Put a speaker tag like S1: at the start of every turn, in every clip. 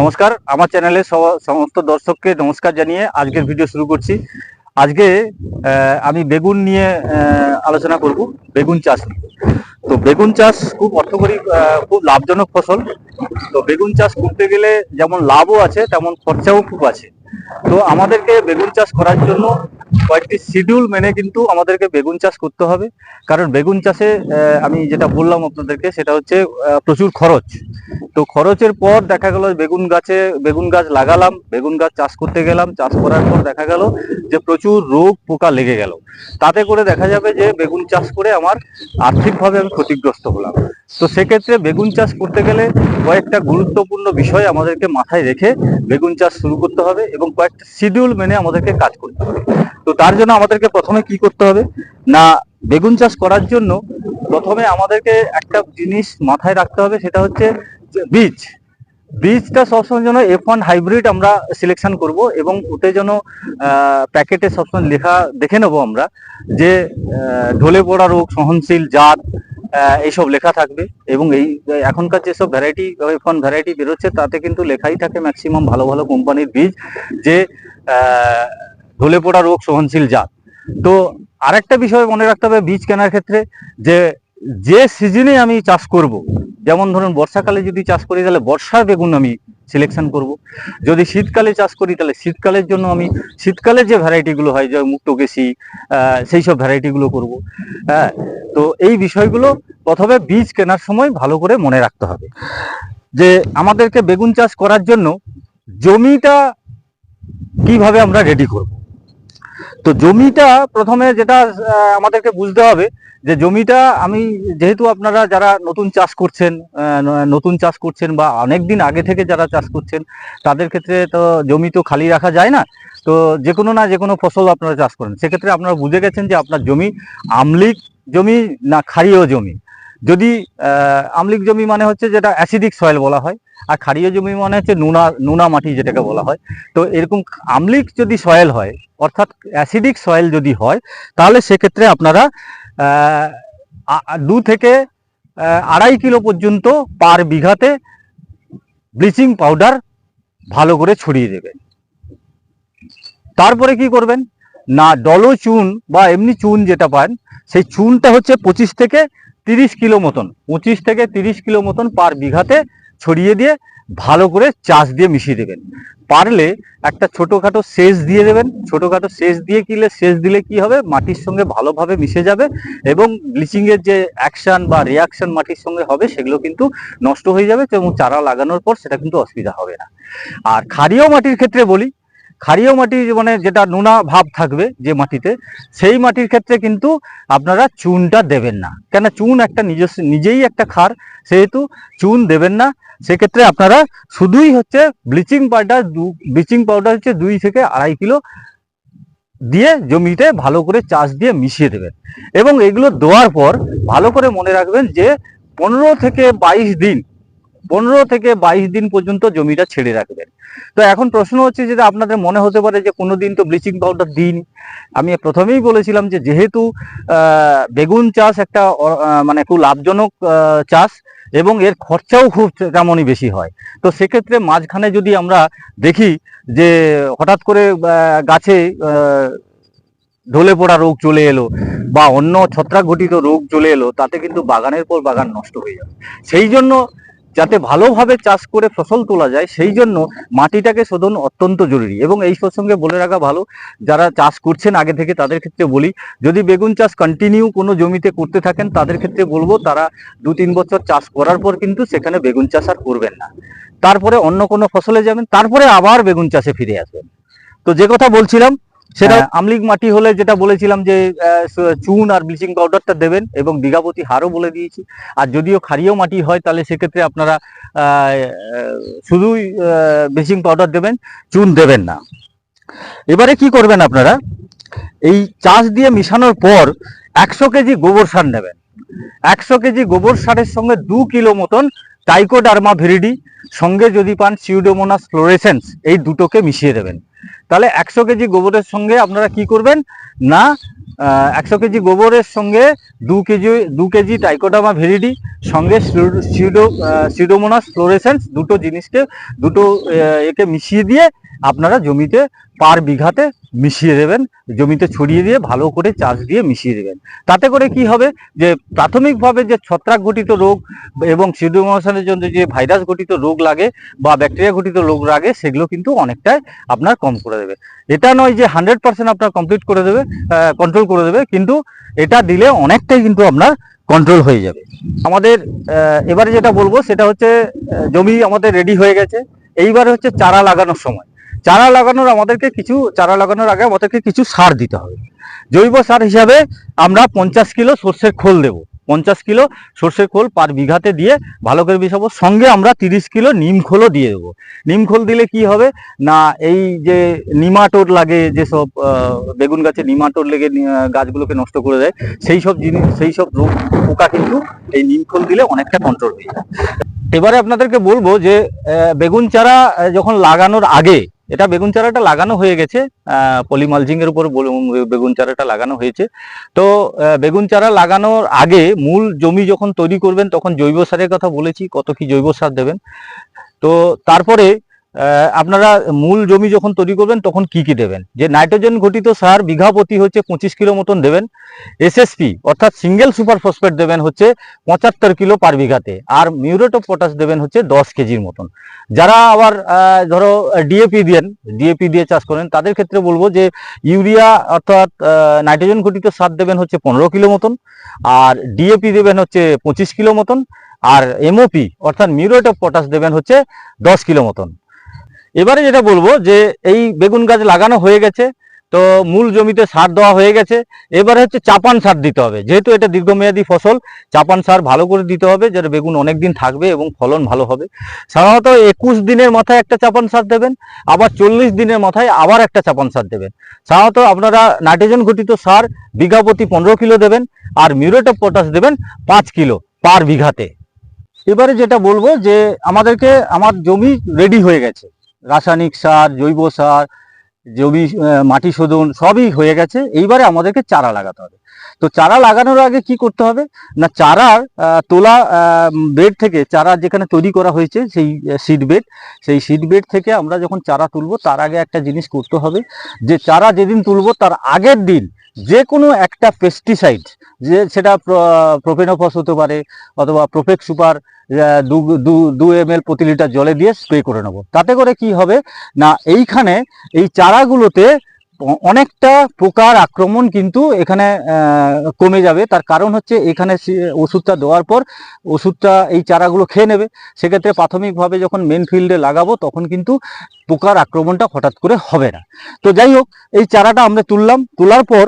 S1: নমস্কার, আমার চ্যানেলে সমস্ত দর্শককে নমস্কার জানিয়ে আজকের ভিডিও শুরু করছি। আজকে আমি বেগুন নিয়ে আলোচনা করব, বেগুন চাষ তো বেগুন চাষ খুব অর্থকরী খুব লাভজনক ফসল। তো বেগুন চাষ করতে গেলে যেমন লাভও আছে, তেমন খরচাও খুব আছে। তো আমাদেরকে বেগুন চাষ করার জন্য কয়েকটি শিডিউল মেনে কিন্তু আমাদেরকে বেগুন চাষ করতে হবে। কারণ বেগুন চাষে আমি যেটা বললাম আপনাদেরকে, সেটা হচ্ছে প্রচুর খরচ। তো খরচের পর দেখা গেল বেগুন গাছে, বেগুন গাছ লাগালাম, বেগুন গাছ চাষ করতে গেলাম, চাষ করার পর দেখা গেল যে প্রচুর রোগ পোকা লেগে গেল। তাতে করে দেখা যাবে যে বেগুন চাষ করে আমার আর্থিকভাবে আমি ক্ষতিগ্রস্ত হলাম। তো সেক্ষেত্রে বেগুন চাষ করতে গেলে কয়েকটা গুরুত্বপূর্ণ বিষয় আমাদেরকে মাথায় রেখে বেগুন চাষ শুরু করতে হবে এবং কয়েকটা শিডিউল মেনে আমাদেরকে কাজ করতে হবে। তো তার জন্য আমাদেরকে প্রথমে কি করতে হবে? না, বেগুন চাষ করার জন্য প্রথমে আমাদেরকে একটা জিনিস মাথায় রাখতে হবে, সেটা হচ্ছে বীজ। বীজটা সবসময় যেন এফ ওয়ান হাইব্রিড আমরা সিলেকশন করব এবং ওতে যেন প্যাকেটে সবসময় লেখা দেখে নেব আমরা যে ঢলে পড়া রোগ, সহনশীল, জাত এইসব লেখা থাকবে এবং এই, এখনকার যেসব ভ্যারাইটি এফ ওয়ান ভ্যারাইটি বেরোচ্ছে তাতে কিন্তু লেখাই থাকে ম্যাক্সিমাম ভালো ভালো কোম্পানির বীজ যে ঢলে পড়া রোগ, সহনশীল জাত। তো আরেকটা বিষয় মনে রাখতে হবে বীজ কেনার ক্ষেত্রে যে যে সিজনে আমি চাষ করব, যেমন ধরুন বর্ষাকালে যদি চাষ করি, তাহলে বর্ষার বেগুন আমি সিলেকশন করব। যদি শীতকালে চাষ করি, তাহলে শীতকালের জন্য আমি, শীতকালের যে ভ্যারাইটিগুলো হয়, যে মুক্তকেশি সেই সব ভ্যারাইটিগুলো করব। হ্যাঁ তো এই বিষয়গুলো প্রথমে বীজ কেনার সময় ভালো করে মনে রাখতে হবে। যে আমাদেরকে বেগুন চাষ করার জন্য জমিটা কীভাবে আমরা রেডি করব? তো জমিটা প্রথমে যেটা আমাদেরকে বুঝতে হবে যে জমিটা আমি যেহেতু আপনারা যারা নতুন চাষ করছেন নতুন চাষ করছেন বা অনেক দিন আগে থেকে যারা চাষ করছেন, তাদের ক্ষেত্রে তো জমি তো খালি রাখা যায় না। তো যে কোনো না যে কোনো ফসল আপনারা চাষ করেন। সেক্ষেত্রে আপনারা বুঝে গেছেন যে আপনার জমি আমলিক জমি না ক্ষারীয় জমি। যদি আমলিক জমি মানে হচ্ছে যেটা অ্যাসিডিক সয়েল বলা হয়, আর ক্ষারীয় জমি মানে হচ্ছে নুনা নুনা মাটি যেটাকে বলা হয়। তো এরকম আমলিক যদি সয়েল হয়, অর্থাৎ অ্যাসিডিক সয়েল যদি হয়, তাহলে সেক্ষেত্রে আপনারা দু থেকে আড়াই কিলো পর্যন্ত পার বিঘাতে ব্লিচিং পাউডার ভালো করে ছড়িয়ে দেবেন। তারপরে কি করবেন? না, ডলো চুন বা এমনি চুন যেটা পান, সেই চুনটা হচ্ছে পঁচিশ থেকে তিরিশ কিলো মতন, পঁচিশ থেকে তিরিশ কিলো মতন পার বিঘাতে ছড়িয়ে দিয়ে ভালো করে চাষ দিয়ে মিশিয়ে দেবেন। পারলে একটা ছোটোখাটো সেচ দিয়ে দেবেন। ছোটোখাটো সেচ দিয়ে কিলে, সেচ দিলে কি হবে? মাটির সঙ্গে ভালোভাবে মিশে যাবে এবং ব্লিচিংয়ের যে অ্যাকশন বা রিয়াকশন মাটির সঙ্গে হবে, সেগুলো কিন্তু নষ্ট হয়ে যাবে এবং চারা লাগানোর পর সেটা কিন্তু অসুবিধা হবে না। আর ক্ষারীয় মাটির ক্ষেত্রে বলি ক্ষারীয় মাটি মানে যেটা নোনা ভাব থাকবে যে মাটিতে, সেই মাটির ক্ষেত্রে কিন্তু আপনারা চুনটা দেবেন না। কেন চুন একটা নিজস্ব, নিজেই একটা ক্ষার, সেহেতু চুন দেবেন না। সেক্ষেত্রে আপনারা শুধুই হচ্ছে ব্লিচিং পাউডার ব্লিচিং পাউডার হচ্ছে দুই থেকে আড়াই কিলো দিয়ে জমিতে ভালো করে চাষ দিয়ে মিশিয়ে দেবেন। এবং এগুলো দেওয়ার পর ভালো করে মনে রাখবেন যে পনেরো থেকে বাইশ দিন পনেরো থেকে বাইশ দিন পর্যন্ত জমিটা ছেড়ে রাখবেন। তো এখন প্রশ্ন হচ্ছে যে আপনাদের মনে হতে পারে যে কোনো দিন তো ব্লিচিং পাউডার দিন। আমি প্রথমেই বলেছিলাম যে যেহেতু বেগুন চাষ একটা মানে খুব লাভজনক চাষ এবং এর খরচাও খুব তেমনই বেশি হয়। তো সেক্ষেত্রে মাঝখানে যদি আমরা দেখি যে হঠাৎ করে গাছে ঢলে পড়া রোগ চলে এলো বা অন্য ছত্রাক ঘটিত রোগ চলে এলো, তাতে কিন্তু বাগানের পর বাগান নষ্ট হয়ে যাবে। সেই জন্য যাতে ভালোভাবে চাষ করে ফসল তোলা যায়, সেই জন্য মাটিটাকে শোধন অত্যন্ত জরুরি। এবং এই প্রসঙ্গে বলে রাখা ভালো, যারা চাষ করছেন আগে থেকে তাদের ক্ষেত্রে বলি, যদি বেগুন চাষ কন্টিনিউ কোনো জমিতে করতে থাকেন, তাদের ক্ষেত্রে বলব তারা দু তিন বছর চাষ করার পর কিন্তু সেখানে বেগুন চাষ আর করবেন না। তারপরে অন্য কোনো ফসলে যাবেন, তারপরে আবার বেগুন চাষে ফিরে আসবেন। তো যে কথা বলছিলাম সেটা আমলিক মাটি হলে যেটা বলেছিলাম যে চুন আর ব্লিচিং পাউডারটা দেবেন এবং বিঘাপতি হারও বলে দিয়েছি। আর যদিও ক্ষারীয় মাটি হয়, তাহলে সেক্ষেত্রে আপনারা শুধুই ব্লিচিং পাউডার দেবেন, চুন দেবেন না। এবারে কি করবেন আপনারা? এই চাষ দিয়ে মিশানোর পর একশো কেজি গোবর সার নেবেন। একশো কেজি গোবর সারের সঙ্গে দু কিলো মতন টাইকোডার্মা ভিরিডি, সঙ্গে যদি পান সিউডোমোনাস ফ্লোরেসেন্স, এই দুটোকে মিশিয়ে দেবেন। তাহলে একশো কেজি গোবরের সঙ্গে আপনারা কি করবেন? না একশো কেজি গোবরের সঙ্গে দু কেজি দু কেজি টাইকোডামা ভেরিডি সঙ্গে সিডো সিডোমোনাস ফ্লোরেসেন্স দুটো জিনিসকে, দুটো একে মিশিয়ে দিয়ে আপনারা জমিতে পার বিঘাতে মিশিয়ে দেবেন, জমিতে ছড়িয়ে দিয়ে ভালো করে চাষ দিয়ে মিশিয়ে দেবেন। তাতে করে কি হবে যে প্রাথমিকভাবে যে ছত্রাক ঘটিত রোগ এবং সিউডোমোনাসের জন্য যে ভাইরাস ঘটিত রোগ লাগে বা ব্যাকটেরিয়া ঘটিত রোগ লাগে, সেগুলো কিন্তু অনেকটাই আপনার কম করে দেবে। এটা নয় যে হান্ড্রেড পার্সেন্ট আপনার কমপ্লিট করে দেবে কন্ট্রোল করে দেবে, কিন্তু এটা দিলে অনেকটাই কিন্তু আপনার কন্ট্রোল হয়ে যাবে। আমাদের এবারে যেটা বলব সেটা হচ্ছে জমি আমাদের রেডি হয়ে গেছে। এইবারে হচ্ছে চারা লাগানোর সময়। চারা লাগানোর, আমাদেরকে কিছু চারা লাগানোর আগে আমাদেরকে কিছু সার দিতে হবে। জৈব সার হিসাবে আমরা পঞ্চাশ কিলো সর্ষের খোল দেব। পঞ্চাশ কিলো সর্ষের খোল পার বিঘাতে দিয়ে ভালো করে মিশাবো। সঙ্গে আমরা তিরিশ কিলো নিম খোলও দিয়ে দেবো। নিম খোল দিলে কি হবে? না, এই যে নিমাটোর লাগে, যেসব বেগুন গাছে নিমাটোর লেগে গাছগুলোকে নষ্ট করে দেয় সেই সব জিনিস সেই সব রোগ, পোকা কিন্তু এই নিম খোল দিলে অনেকটা কন্ট্রোল হয়ে যায়। এবারে আপনাদেরকে বলব যে বেগুন চারা যখন লাগানোর আগে এটা বেগুন চারাটা লাগানো হয়ে গেছে পলিমালজিং এর উপর বেগুন চারাটা লাগানো হয়েছে। তো বেগুন চারা লাগানোর আগে মূল জমি যখন তৈরি করবেন, তখন জৈব সারের কথা বলেছি, কত কি জৈব সার দেবেন। তো, তারপরে আপনারা মূল জমি যখন তৈরি করবেন, তখন কি কি দেবেন? যে নাইট্রোজেন ঘটিত সার বিঘা প্রতি হচ্ছে পঁচিশ কিলো মতন দেবেন। এসএসপি অর্থাৎ সিঙ্গেল সুপার ফসফেট দেবেন হচ্ছে পঁচাত্তর কিলো পার বিঘাতে। আর মিউরেট অফ পটাশ দেবেন হচ্ছে দশ কেজির মতন। যারা আবার ধরো ডিএপি দেন ডিএপি দিয়ে চাষ করেন, তাদের ক্ষেত্রে বলব যে ইউরিয়া, অর্থাৎ নাইট্রোজেন ঘটিত সার দেবেন হচ্ছে পনেরো কিলো মতন। আর ডিএপি দেবেন হচ্ছে পঁচিশ কিলো মতন। আর এমওপি অর্থাৎ মিউরেট অফ পটাশ দেবেন হচ্ছে দশ কিলো মতন। এবারে যেটা বলব যে এই বেগুন গাছ লাগানো হয়ে গেছে, তো মূল জমিতে সার দেওয়া হয়ে গেছে। এবারে হচ্ছে চাপান সার দিতে হবে, যেহেতু এটা দীর্ঘমেয়াদী ফসল, চাপান সার ভালো করে দিতে হবে যাতে বেগুন অনেক দিন থাকবে এবং ফলন ভালো হবে। সাধারণত একুশ দিনের মাথায় একটা চাপান সার দেবেন, আবার চল্লিশ দিনের মাথায় আবার একটা চাপান সার দেবেন। সাধারণত আপনারা নাইট্রোজেন ঘটিত সার বিঘা প্রতি পনেরো কিলো দেবেন, আর মিউরেট অফ পটাশ দেবেন পাঁচ কিলো পার বিঘাতে। এবারে যেটা বলব যে আমাদেরকে, আমার জমি রেডি হয়ে গেছে। রাসায়নিক সার, জৈব সার, জমি মাটি শোধন সবই হয়ে গেছে। এইবারে আমাদেরকে চারা লাগাতে হবে। তো চারা লাগানোর আগে কি করতে হবে? না, চারার তোলা বেড থেকে চারা যেখানে তৈরি করা হয়েছে, সেই সিড বেড সেই সিড বেড থেকে আমরা যখন চারা তুলবো, তার আগে একটা জিনিস করতে হবে যে, চারা যেদিন তুলবো, তার আগের দিন যে কোনো একটা পেস্টিসাইড যে সেটা প্রোপেনোফস হতে পারে অথবা প্রোপেক সুপার দু এম এল প্রতি লিটার জলে দিয়ে স্প্রে করে নেব। তাতে করে কি হবে? না, এইখানে এই চারাগুলোতে অনেকটা পোকার আক্রমণ কিন্তু এখানে কমে যাবে। তার কারণ হচ্ছে এখানে ওষুধটা দেওয়ার পর ওষুধটা এই চারাগুলো খেয়ে নেবে। সেক্ষেত্রে প্রাথমিকভাবে যখন মেন ফিল্ডে লাগাবো, তখন কিন্তু পোকার আক্রমণটা হঠাৎ করে হবে না। তো যাই হোক, এই চারাটা আমরা তুললাম। তোলার পর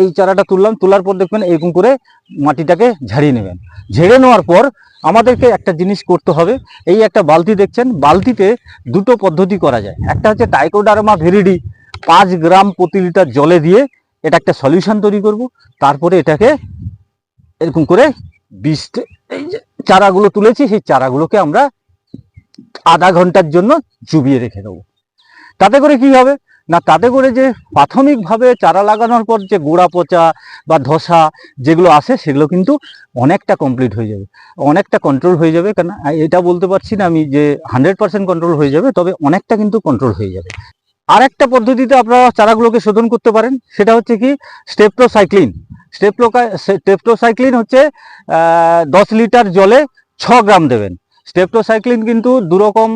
S1: এই চারাটা তুললাম, তোলার পর দেখবেন এরকম করে মাটিটাকে ঝাড়িয়ে নেবেন। ঝেড়ে নেওয়ার পর আমাদেরকে একটা জিনিস করতে হবে, এই একটা বালতি দেখছেন, বালতিতে দুটো পদ্ধতি করা যায়। একটা হচ্ছে টাইকোডারমা ভেরিডি পাঁচ গ্রাম প্রতি লিটার জলে দিয়ে এটা একটা সলিউশন তৈরি করব, তারপরে এটাকে এরকম করে বিষ এই যে চারাগুলো তুলেছি, সেই চারাগুলোকে আমরা আধা ঘণ্টার জন্য চুবিয়ে রেখে দেবো। তাতে করে কি হবে? না তাতে করে যে প্রাথমিকভাবে চারা লাগানোর পর যে গোড়া পচা বা ধসা যেগুলো আসে সেগুলো কিন্তু অনেকটা কমপ্লিট হয়ে যাবে। অনেকটা কন্ট্রোল হয়ে যাবে কেন এটা বলতে পারছি না আমি যে হান্ড্রেড পার্সেন্ট কন্ট্রোল হয়ে যাবে, তবে অনেকটা কিন্তু কন্ট্রোল হয়ে যাবে। আর একটা পদ্ধতিতে আপনারা চারাগুলোকে শোধন করতে পারেন, সেটা হচ্ছে কি স্টেপটোসাইক্লিন স্টেপটোকা স্টেপটোসাইক্লিন হচ্ছে দশ লিটার জলে ছ গ্রাম দেবেন। স্টেপটোসাইক্লিন কিন্তু দুরকম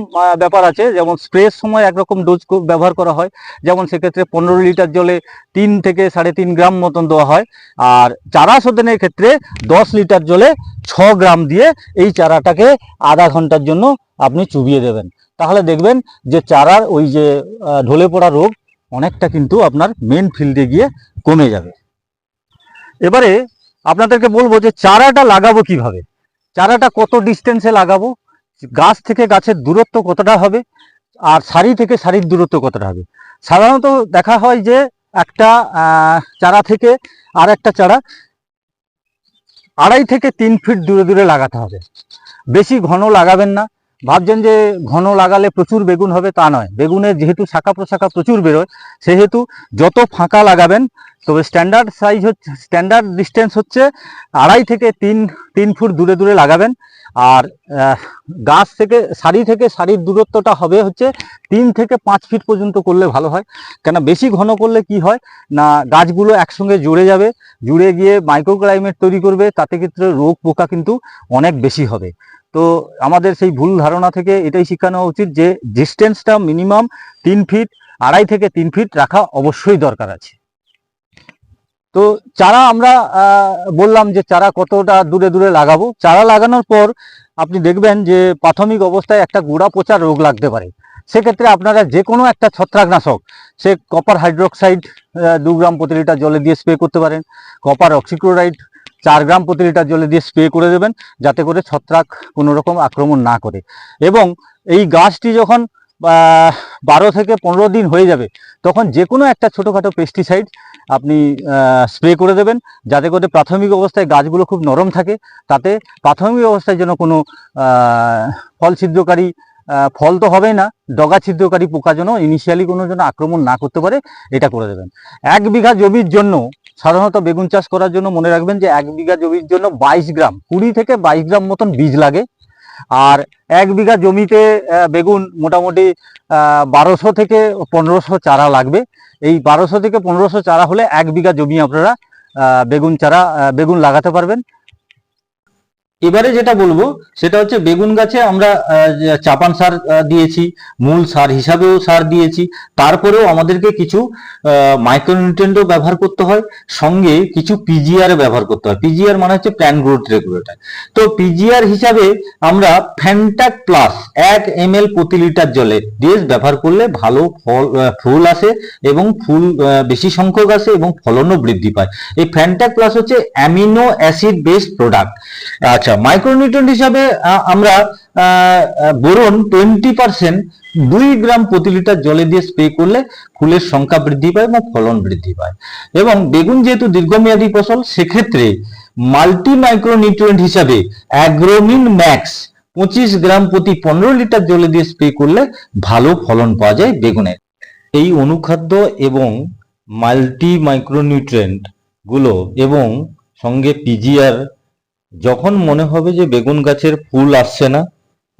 S1: ব্যাপার আছে। যেমন স্প্রের সময় একরকম ডোজ ব্যবহার করা হয়। যেমন সেক্ষেত্রে পনেরো লিটার জলে তিন থেকে সাড়ে তিন গ্রাম মতন দেওয়া হয়। আর চারা শোধনের ক্ষেত্রে দশ লিটার জলে ছ গ্রাম দিয়ে এই চারাটাকে আধা ঘণ্টার জন্য আপনি চুবিয়ে দেবেন। তাহলে দেখবেন যে চারার ওই যে ঢলে পড়া রোগ অনেকটা কিন্তু আপনার মেন ফিল্ডে গিয়ে কমে যাবে। এবারে আপনাদেরকে বলব যে চারাটা লাগাবো কীভাবে? চারাটা কত ডিস্টেন্সে লাগাবো? গাছ থেকে গাছের দূরত্ব কতটা হবে? আর সারি থেকে সারির দূরত্ব কতটা হবে? সাধারণত দেখা হয় যে একটা চারা থেকে আর একটা চারা আড়াই থেকে তিন ফিট দূরে দূরে লাগাতে হবে। বেশি ঘন লাগাবেন না। ভাবছেন যে ঘন লাগালে প্রচুর বেগুন হবে, তা নয়। বেগুনের যেহেতু শাখা প্রশাখা প্রচুর বেরোয়, সেহেতু যত ফাঁকা লাগাবেন তবে স্ট্যান্ডার্ড সাইজ হচ্ছে স্ট্যান্ডার্ড ডিস্টেন্স হচ্ছে আড়াই থেকে তিন তিন ফুট দূরে দূরে লাগাবেন। আর গাছ থেকে, সারি থেকে সারির দূরত্বটা হবে হচ্ছে তিন থেকে পাঁচ ফিট পর্যন্ত করলে ভালো হয়। কেন বেশি ঘন করলে কি হয় না, গাছগুলো একসঙ্গে জুড়ে যাবে, জুড়ে গিয়ে মাইক্রোক্লাইমেট তৈরি করবে, তাতে ক্ষেত্রে রোগ পোকা কিন্তু অনেক বেশি হবে। তো আমাদের সেই ভুল ধারণা থেকে এটাই শেখানো উচিত যে ডিস্টেন্সটা মিনিমাম তিন ফিট আড়াই থেকে তিন ফিট রাখা অবশ্যই দরকার আছে। তো চারা আমরা বললাম যে চারা কতটা দূরে দূরে লাগাবো। চারা লাগানোর পর আপনি দেখবেন যে প্রাথমিক অবস্থায় একটা গুড়া পচা রোগ লাগতে পারে। সেক্ষেত্রে আপনারা যে কোনো একটা ছত্রাকনাশক, সে কপার হাইড্রোক্সাইড দু গ্রাম প্রতি লিটার জলে দিয়ে স্প্রে করতে পারেন। কপার অক্সিক্লোরাইড চার গ্রাম প্রতি লিটার জলে দিয়ে স্প্রে করে দেবেন, যাতে করে ছত্রাক কোনো রকম আক্রমণ না করে। এবং এই গাছটি যখন বারো থেকে পনেরো দিন হয়ে যাবে, তখন যে কোনো একটা ছোটোখাটো পেস্টিসাইড আপনি স্প্রে করে দেবেন, যাতে করে প্রাথমিক অবস্থায় গাছগুলো খুব নরম থাকে, তাতে প্রাথমিক অবস্থায় যেন কোনো ফল ছিদ্রকারী ফল তো হবেই না, ডগা ছিদ্রকারী পোকা যেন ইনিশিয়ালি কোনো যেন আক্রমণ না করতে পারে, এটা করে দেবেন। এক বিঘা জমির জন্য সাধারণত বেগুন চাষ করার জন্য মনে রাখবেন যে এক বিঘা জমির জন্য বাইশ গ্রাম, কুড়ি থেকে বাইশ গ্রাম মতন বীজ লাগে আর এক বিঘা জমিতে বেগুন মোটামুটি বারোশো থেকে পনেরোশো চারা লাগবে। এই বারোশো থেকে পনেরোশো চারা হলে এক বিঘা জমি আপনারা বেগুন চারা বেগুন লাগাতে পারবেন। এবারে যেটা বলব, সেটা হচ্ছে বেগুন গাছে আমরা চাপান সার দিয়েছি, মূল সার হিসাবেও সার দিয়েছি। তারপরেও আমাদেরকে কিছু মাইক্রোনিউট্রেন্টও ব্যবহার করতে হয়, সঙ্গে কিছু পিজিআর ব্যবহার করতে হয়। পিজিআর মানে হচ্ছে প্ল্যান গ্রোথ রেগুলেটর তো পিজিআর হিসাবে আমরা ফ্যান্টাক প্লাস এক এম প্রতি লিটার জলে ডিএস ব্যবহার করলে ভালো ফল ফুল আসে এবং ফুল বেশি সংখ্যক আসে এবং ফলনও বৃদ্ধি পায়। এই ফ্যান্টাক প্লাস হচ্ছে অ্যামিনো অ্যাসিড বেসড প্রোডাক্ট আচ্ছা মাইক্রোনিউট্রেন্ট হিসাবে আমরা বোরন টোয়েন্টি পার্সেন্ট দুই গ্রাম প্রতি লিটার জলে দিয়ে স্প্রে করলে ফুলের সংখ্যা বৃদ্ধি পায় এবং ফলন বৃদ্ধি পায়। এবং বেগুন যেহেতু দীর্ঘমেয়াদী ফসল, সেক্ষেত্রে মাল্টি মাইক্রোনিউট্রিয়েন্ট হিসাবে অ্যাগ্রোমিন ম্যাক্স পঁচিশ গ্রাম প্রতি পনেরো লিটার জলে দিয়ে স্প্রে করলে ভালো ফলন পাওয়া যায় বেগুনের এই অনুখাদ্য এবং মাল্টি মাইক্রোনিউট্রিয়েন্টগুলো এবং সঙ্গে পিজিআর যখন মনে হবে যে বেগুন গাছের ফুল আসছে না,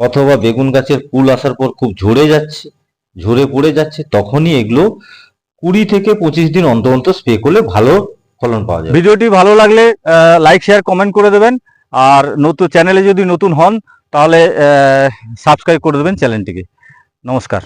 S1: অথবা বেগুন গাছের ফুল আসার পর খুব ঝরে যাচ্ছে, ঝরে পড়ে যাচ্ছে, তখনই এগুলো কুড়ি থেকে পঁচিশ দিন অন্তর অন্তর স্প্রে করলে ভালো ফলন পাওয়া যায় ভিডিওটি ভালো লাগলে লাইক শেয়ার কমেন্ট করে দেবেন। আর নতুন চ্যানেলে যদি নতুন হন, তাহলে সাবস্ক্রাইব করে দেবেন চ্যানেলটিকে নমস্কার।